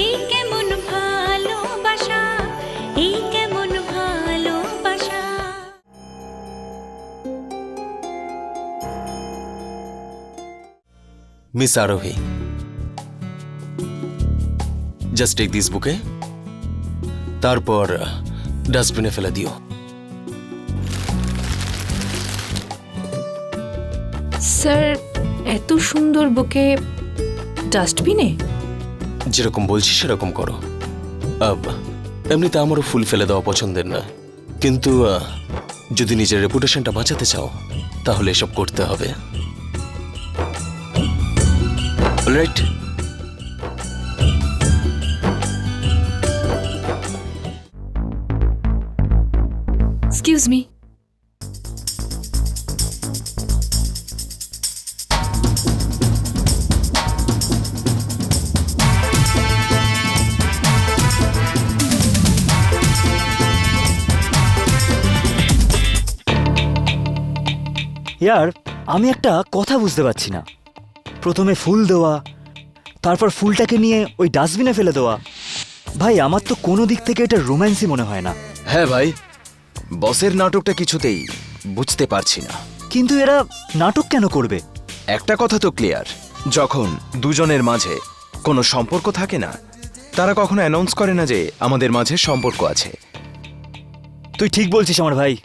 এই কেমন ভালোবাসা এই কেমন ভালোবাসা। মিস আরোহী জাস্ট টেক দিস বুকে তারপর ডাস্টবিনে ফেলে দিও। স্যার এত সুন্দর বুকে ডাস্টবিনে যেরকম বলছি সেরকম করো। এমনিতে আমারও ফুল ফেলে দেওয়া পছন্দের না। কিন্তু যদি নিজের রেপুটেশনটা বাঁচাতে চাও, তাহলে এসব করতে হবে। রাইট এক্সকিউজ মি ইয়ার আমি একটা কথা বুঝতে পারছি না। প্রথমে ফুল দেওয়া তারপর ফুলটাকে নিয়ে ওই ডাস্টবিনে ফেলে দেওয়া। ভাই আমার তো কোনো দিক থেকে এটা রোম্যান্সই মনে হয় না। হ্যাঁ ভাই বসের নাটকটা কিছুতেই বুঝতে পারছি না। কিন্তু এরা নাটক কেন করবে? একটা কথা তো ক্লিয়ার যখন দুজনের মাঝে কোনো সম্পর্ক থাকে না তারা কখনো অ্যানাউন্স করে না যে আমাদের মাঝে সম্পর্ক আছে। তুই ঠিক বলছিস আমার ভাই।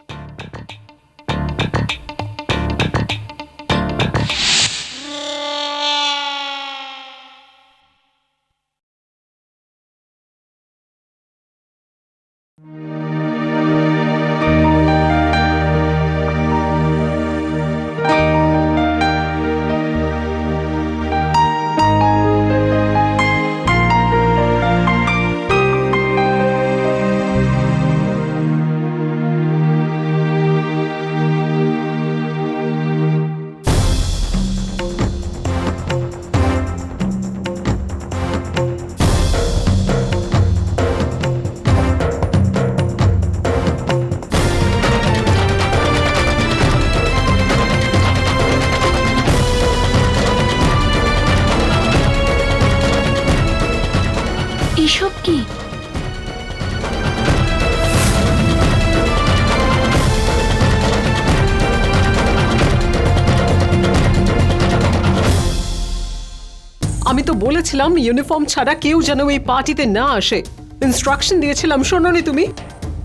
বলেছিলাম ইউনিফর্ম ছাড়া কেউ যেন এই পার্টিতে না আসে। ইনস্ট্রাকশন দিয়েছিলাম শোনোনি তুমি।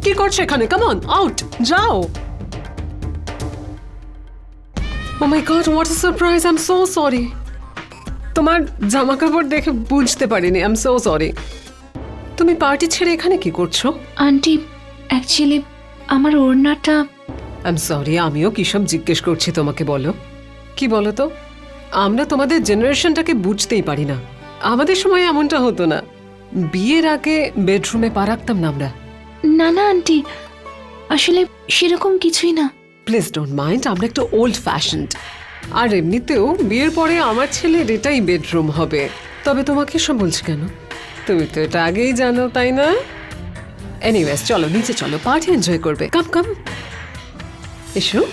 কি করছ এখানে? কামন আউট যাও। ও my god what a surprise I am so sorry তোমার জামা কাপড় দেখে বুঝতে পারিনি আই এম সো সরি তুমি পার্টি ছেড়ে এখানে কি করছ? আন্টি অ্যাকচুয়ালি আমার ওড়নাটা আই এম সরি আমিও কি সব জিজ্ঞেস করছি তোমাকে বলো। কি বলো তো? আমরা তোমাদের জেনারেশনটাকে বুঝতেই পারি না। আমাদের সময় এমনটা হতো না। বিয়ের আগে বেডরুমে পা রাখতাম না আমরা। না না আন্টি। আসলে সেরকম কিছুই না। প্লিজ ডোন্ট মাইন্ড আমরা একটু ওল্ড ফ্যাশনড আর এমনিতেও বিয়ের পরে আমার ছেলের এটাই বেডরুম হবে। তবে তোমাকে সব বলছি কেন? তুমি তো এটা আগেই জানো তাই না? এনিওয়েজ চলো নিচে চলো পার্টি এনজয় করবে। কাম কাম এসো।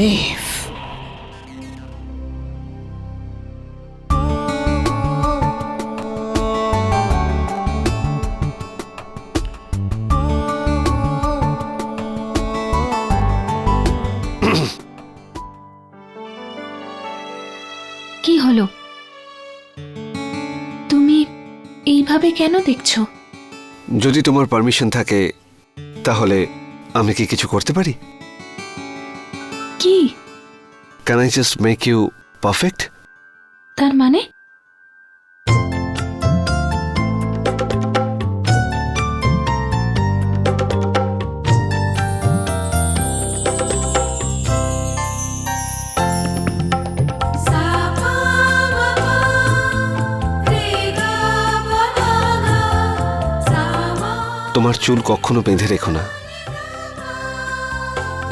Believe. কি হলো? তুমি এইভাবে কেন দেখছ? যদি তোমার পারমিশন থাকে তাহলে আমি কি কিছু করতে পারি? কি? Can I just make you perfect তার মানে? তোমার চুল কখনো বেঁধে রেখো না।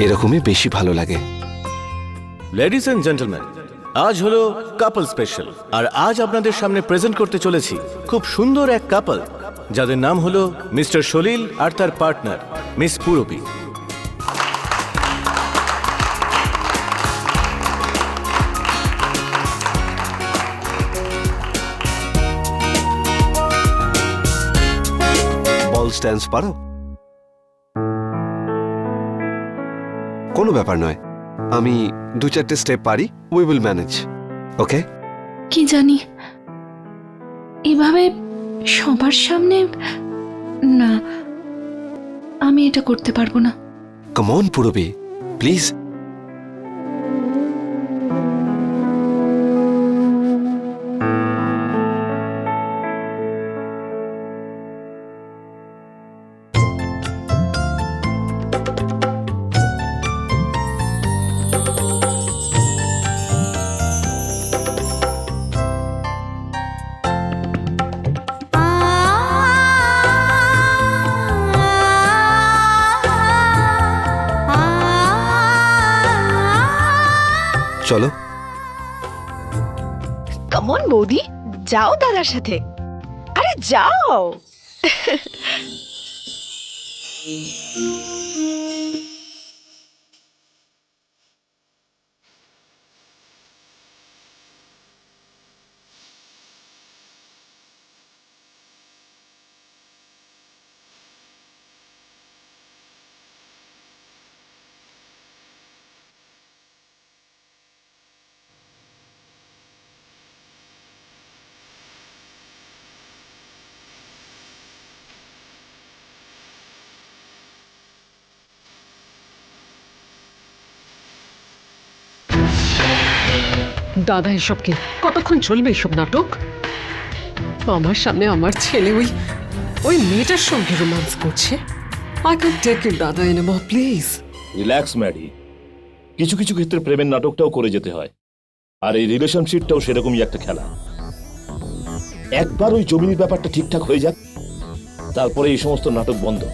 এরকমই বেশি ভালো লাগে। লেডিস এন্ড জেন্টলম্যান আজ হলো কাপল স্পেশাল আর আজ আপনাদের সামনে প্রেজেন্ট করতে চলেছি খুব সুন্দর এক কাপল যাদের নাম হলো মিস্টার সলিল আর তার পার্টনার মিস পুরবি। বল কোনো ব্যাপার নয়। আমি দু চারটে স্টেপ পারি উই উইল ম্যানেজ ওকে কি জানি? এভাবে সবার সামনে না আমি এটা করতে পারব না। কমন পুরবি প্লিজ চলো। কমন বৌদি যাও দাদার সাথে। আরে যাও। দাদা এসবকে কতক্ষণ চলবে এসব নাটক? আমার সামনে আমার ছেলে, ওই ওই মেয়েটার সঙ্গে রোমান্স করছে। I can take please relax Maddy কিছু কিছু ক্ষেত্রে প্রেমের নাটকটাও করে যেতে হয়। আর এই রিলেশনশিপটাও সেরকমই একটা খেলা। একবার ওই জমির ব্যাপারটা ঠিকঠাক হয়ে যাক, তারপরে এই সমস্ত নাটক বন্ধ।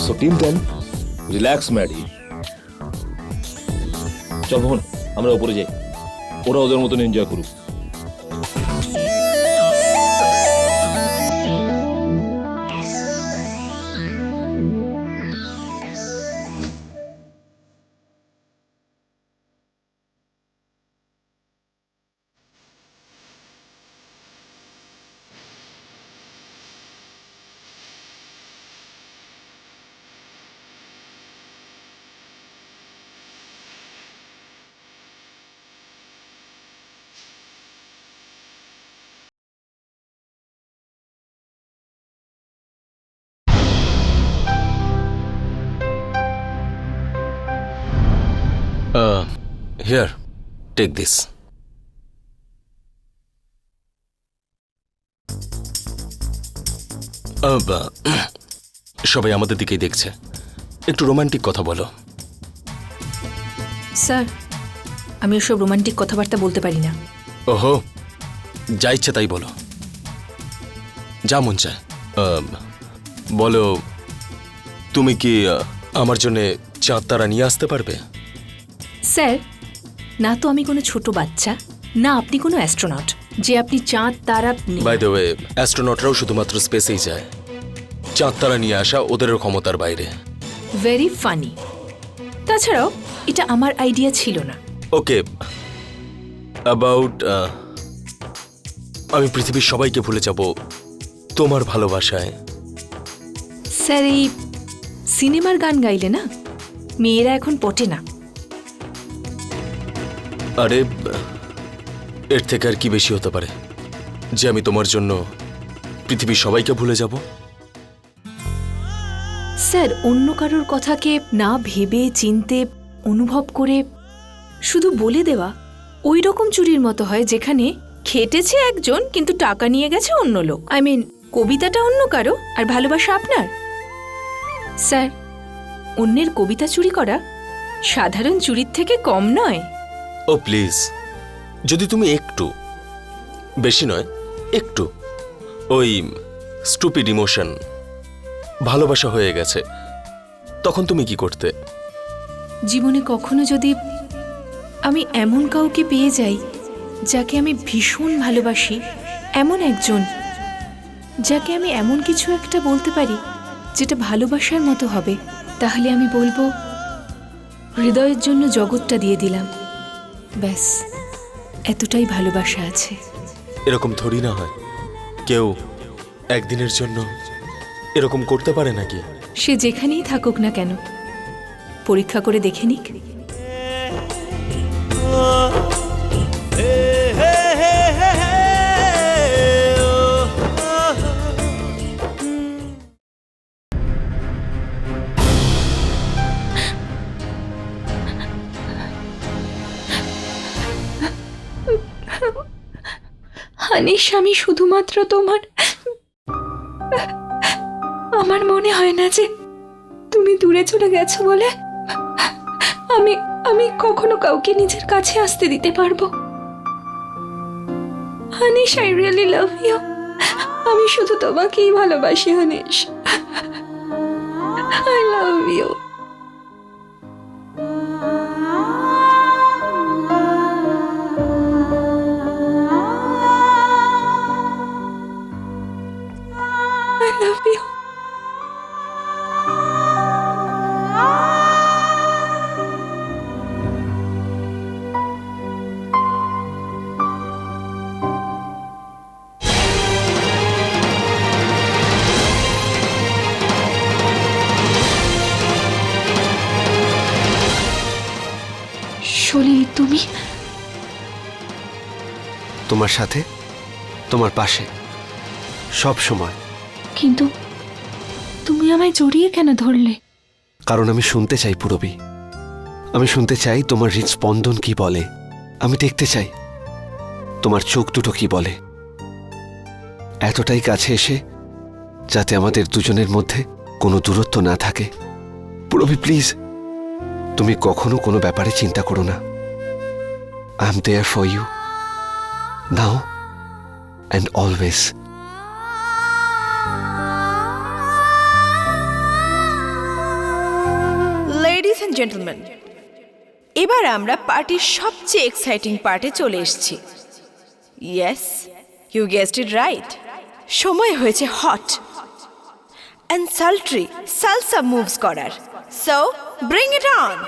সো রিল্যাক্স ম্যাডি চল আমরা উপরে যাই। ওরা ওদের মতন এনজয় করুক। হিয়ার টেক দিস সবাই আমাদের দিকেই দেখছে। একটু রোমান্টিক কথা বলো। স্যার আমি ওসব রোমান্টিক কথাবার্তা বলতে পারি না। ওহো যা ইচ্ছে তাই বলো। যা মন চায়। বলো তুমি কি আমার জন্যে চাঁদ তারা নিয়ে আসতে পারবে? স্যার না তো আমি কোনো ছোট বাচ্চা না আপনি কোনো অ্যাস্ট্রোনট। যে আপনি চাঁদ তারা বাই দ্য ওয়ে অ্যাস্ট্রোনটরাও শুধুমাত্র স্পেসেই যায়। চাঁদ তারা নিয়ে আসা ওদের ক্ষমতার বাইরে। ভেরি ফানি তাছাড়াও এটা আমার আইডিয়া ছিল না। ওকে অ্যাবাউট আমি পৃথিবীর সবাইকে ভুলে যাব তোমার ভালোবাসায়। স্যার এই সিনেমার গান গাইলে না মেয়েরা এখন পটে না। আরে, এর থেকে আর কি বেশি হতে পারে? যে আমি তোমার জন্য পৃথিবীর সবাইকে ভুলে যাব? স্যার, অন্য কারোর কথাকে না ভেবে, চিনতে, অনুভব করে শুধু বলে দেওয়া ওই রকম চুরির মতো হয় যেখানে খেটেছে একজন কিন্তু টাকা নিয়ে গেছে অন্য লোক। আই মিন কবিতাটা অন্য কারও আর ভালোবাসা আপনার? স্যার, অন্যের কবিতা চুরি করা সাধারণ চুরির থেকে কম নয়। Oh, please. যদি তুমি একটু, বেশি নয়, একটু, ওই স্টুপিড ইমোশন ভালোবাসা হয়ে গেছে, তখন তুমি কি করতে? জীবনে কখনো যদি আমি এমন কাউকে পেয়ে যাই, যাকে আমি ভীষণ ভালোবাসি, এমন একজন, যাকে আমি এমন কিছু একটা বলতে পারি, যেটা ভালোবাসার মতো হবে, তাহলে আমি বলব, হৃদয়ের জন্য জগৎটা দিয়ে দিলাম। ব্যাস এতটাই ভালোবাসা আছে। এরকম ধরি না হয়। কেউ একদিনের জন্য এরকম করতে পারে নাকি? সে যেখানেই থাকুক না কেন পরীক্ষা করে দেখে নিক। হানিস আমি শুধুমাত্র তোমার আমার মনে হয় না যে তুমি দূরে চলে গেছো বলে আমি আমি কখনো কাউকে নিজের কাছে আসতে দিতে পারব। Honeys I really love you আমি শুধু তোমাকেই ভালোবাসি হানিস আই লাভ ইউ তুমি? তোমার সাথে তোমার পাশে সব সময়। কিন্তু তুমি আমায় জড়িয়ে কেন ধরলে? কারণ আমি শুনতে চাই পুরবী। আমি শুনতে চাই তোমার হৃদস্পন্দন কি বলে। আমি দেখতে চাই তোমার চোখ দুটো কি বলে। এতটাই কাছে এসে যাতে আমাদের দুজনের মধ্যে কোনো দূরত্ব না থাকে। পুরবী প্লিজ তুমি কখনো কোনো ব্যাপারে চিন্তা করো না। I am there for you now and always ladies and gentleman এবার আমরা পার্টির সবচেয়ে এক্সাইটিং পার্টে চলে এসেছি। Yes you guessed it right সময় হয়েছে hot and sultry salsa moves করার। সো ব্রিং ইট অন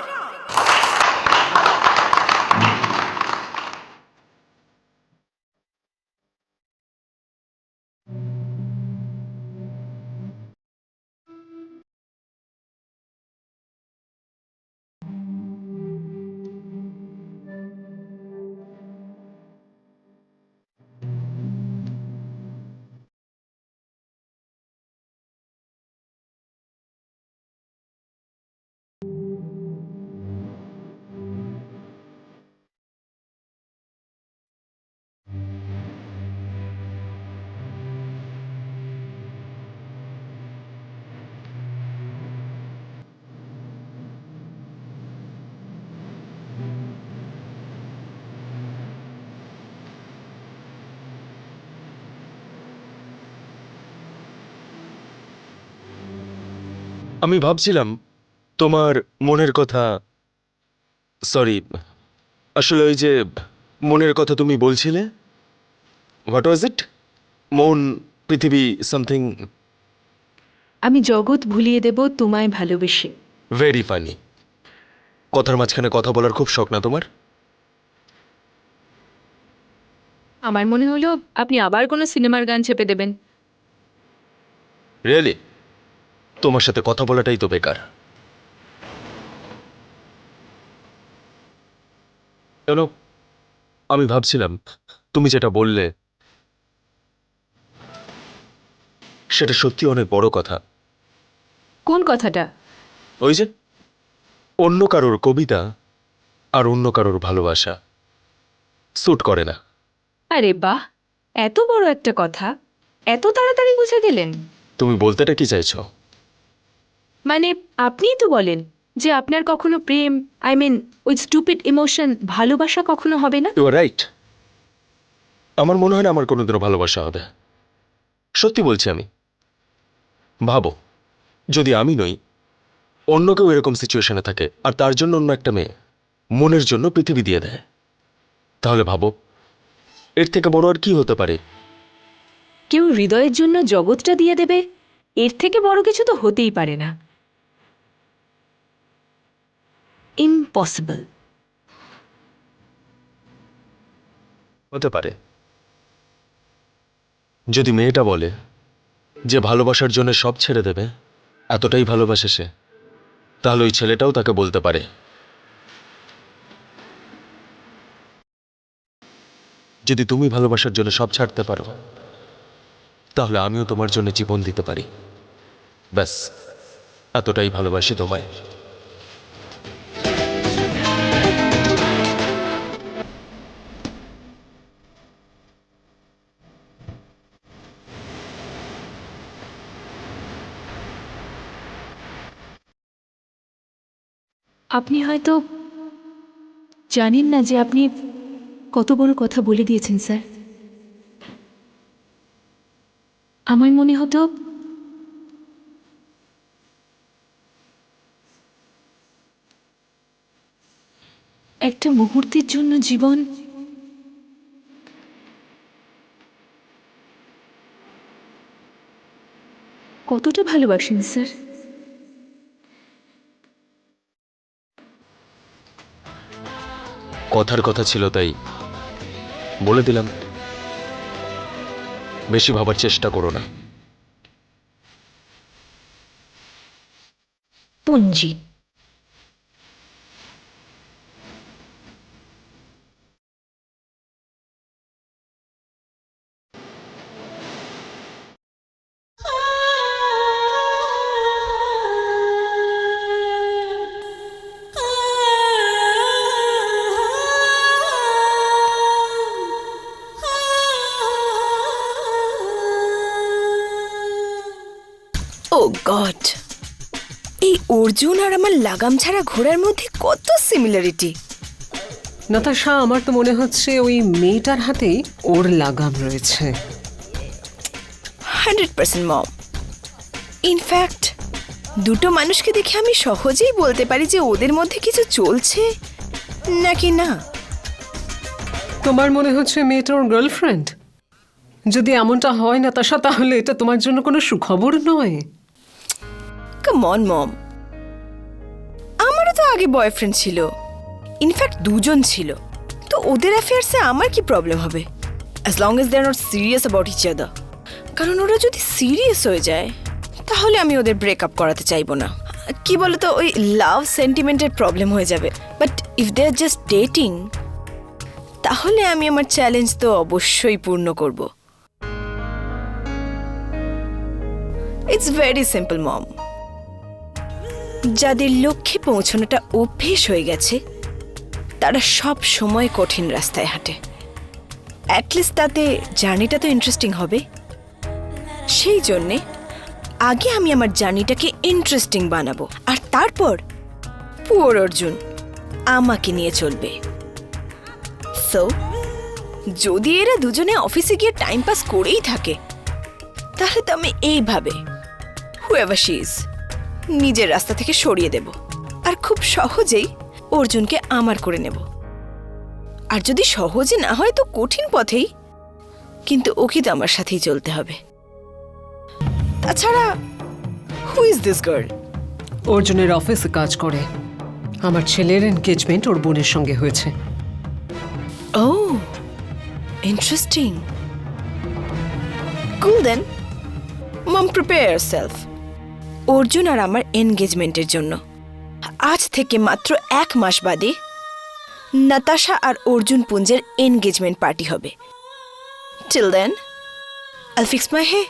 আমি ভাবছিলাম তোমার মনের কথা সরি আসলে ওই যে মনের কথা তুমি বলছিলে হোয়াট ওয়াজ ইট মন পৃথিবী সামথিং আমি জগৎ ভুলিয়ে দেব তোমায় ভালোবেসে। ভেরি ফানি কথার মাঝখানে কথা বলার খুব শখ না তোমার? আমার মনে হলো আপনি আবার কোনো সিনেমার গান চেপে দেবেন। রিয়েলি তোমার সাথে কথা বলাটাই তো বেকার। কেন? আমি ভাবছিলাম তুমি যেটা বললে। সেটা সত্যি অনেক বড় কথা। কোন কথাটা? ওই যে অন্য কারোর কবিতা আর অন্য কারোর ভালোবাসা। স্যুট করে না। আরে বাহ এত বড় একটা কথা। এত তাড়াতাড়ি বুঝে গেলেন। তুমি বলতেটা কি চাইছো? মানে আপনিই তো বলেন যে আপনার কখনো প্রেম আই মিন ওই স্টুপিড ইমোশন ভালোবাসা কখনো হবে না? ইউ আর রাইট আমার মনে হয় না আমার কোনোদিনও ভালোবাসা হবে। সত্যি বলছি আমি। ভাবো যদি আমি নই অন্য কেউ এরকম সিচুয়েশনে থাকে আর তার জন্য অন্য একটা মেয়ে মনের জন্য পৃথিবী দিয়ে দেয়। তাহলে ভাবো এর থেকে বড় আর কি হতে পারে? কেউ হৃদয়ের জন্য জগৎটা দিয়ে দেবে? এর থেকে বড় কিছু তো হতেই পারে না। ইম্পসিবল হতে পারে। যদি মেয়েটা বলে যে ভালোবাসার জন্য সব ছেড়ে দেবে, এতটাই ভালোবাসে সে, তাহলে ওই ছেলেটাও তাকে বলতে পারে। যদি তুমি ভালোবাসার জন্য সব ছাড়তে পারো, তাহলে আমিও তোমার জন্য জীবন দিতে পারি। ব্যাস, এতটাই ভালোবাসি তোমায়। আপনি হয়তো জানেন না যে আপনি কত বড় কথা বলে দিয়েছেন, স্যার। আমার মনে হতো একটা মুহূর্তের জন্য জীবন কতটা ভালোবাসেন, স্যার? কথার কথা ছিল তাই বলে দিলাম। বেশি ভাবার চেষ্টা করো না। Punji oh God. এই অর্জুন আর আমার লাগাম ছাড়া ঘোড়ার মধ্যে কত সিমিলারিটি নাতাশা আমার তো মনে হচ্ছে ওই মেয়েটার হাতেই ওর লাগাম রয়েছে। হান্ড্রেড পার্সেন্ট মম। ইনফ্যাক্ট দুটো মানুষকে দেখে আমি সহজেই বলতে পারি যে ওদের মধ্যে কিছু চলছে নাকি না। তোমার মনে হচ্ছে মেয়েটা ওর গার্লফ্রেন্ড যদি এমনটা হয় নাতাশা তাহলে এটা তোমার জন্য কোনো সুখবর নয়। কাম অন মম আমারও তো আগে বয়ফ্রেন্ড ছিল। ইনফ্যাক্ট দুজন ছিল। তো ওদের অ্যাফেয়ার্সে আমার কি প্রবলেম হবে? As long as they are not serious about each other কারণ ওরা যদি সিরিয়াস হয়ে যায়, তাহলে আমি ওদের ব্রেকআপ করাতে চাইব না। কি বলতো, ওই লাভ সেন্টিমেন্টের প্রবলেম হয়ে যাবে। But if they are just dating তাহলে আমি আমার চ্যালেঞ্জ তো অবশ্যই পূর্ণ করব। ইটস ভেরি সিম্পল মম যাদের লক্ষ্যে পৌঁছানোটা অভ্যেস হয়ে গেছে, তারা সব সময় কঠিন রাস্তায় হাঁটে। অ্যাটলিস্ট তাতে জার্নিটা তো ইন্টারেস্টিং হবে। সেই জন্যে আগে আমি আমার জার্নিটাকে ইন্টারেস্টিং বানাবো, আর তারপর পুয়ার অর্জুন আমাকে নিয়ে চলবে। সো যদি এরা দুজনে অফিসে গিয়ে টাইম পাস করেই থাকে, তাহলে তো আমি এইভাবে হুয়েভার শি ইজ নিজের রাস্তা থেকে সরিয়ে দেব। আর খুব সহজেই অর্জুনকে আমার করে নেব। আর যদি সহজে না হয় তো কঠিন পথেই কিন্তু ওকে তো আমার সাথেই চলতে হবে। তাছাড়া হু ইজ দিস গার্ল অর্জুনের অফিসে কাজ করে। আমার ছেলের এনগেজমেন্ট ওর বোনের সঙ্গে হয়েছে। ও interesting cool then mom prepare self Arjun আর আমার এনগেজমেন্টের জন্য। আজ থেকে মাত্র এক মাস বাদে নাতাশা আর অর্জুন পুঞ্জের এনগেজমেন্ট পার্টি হবে। Till then I'll fix my hair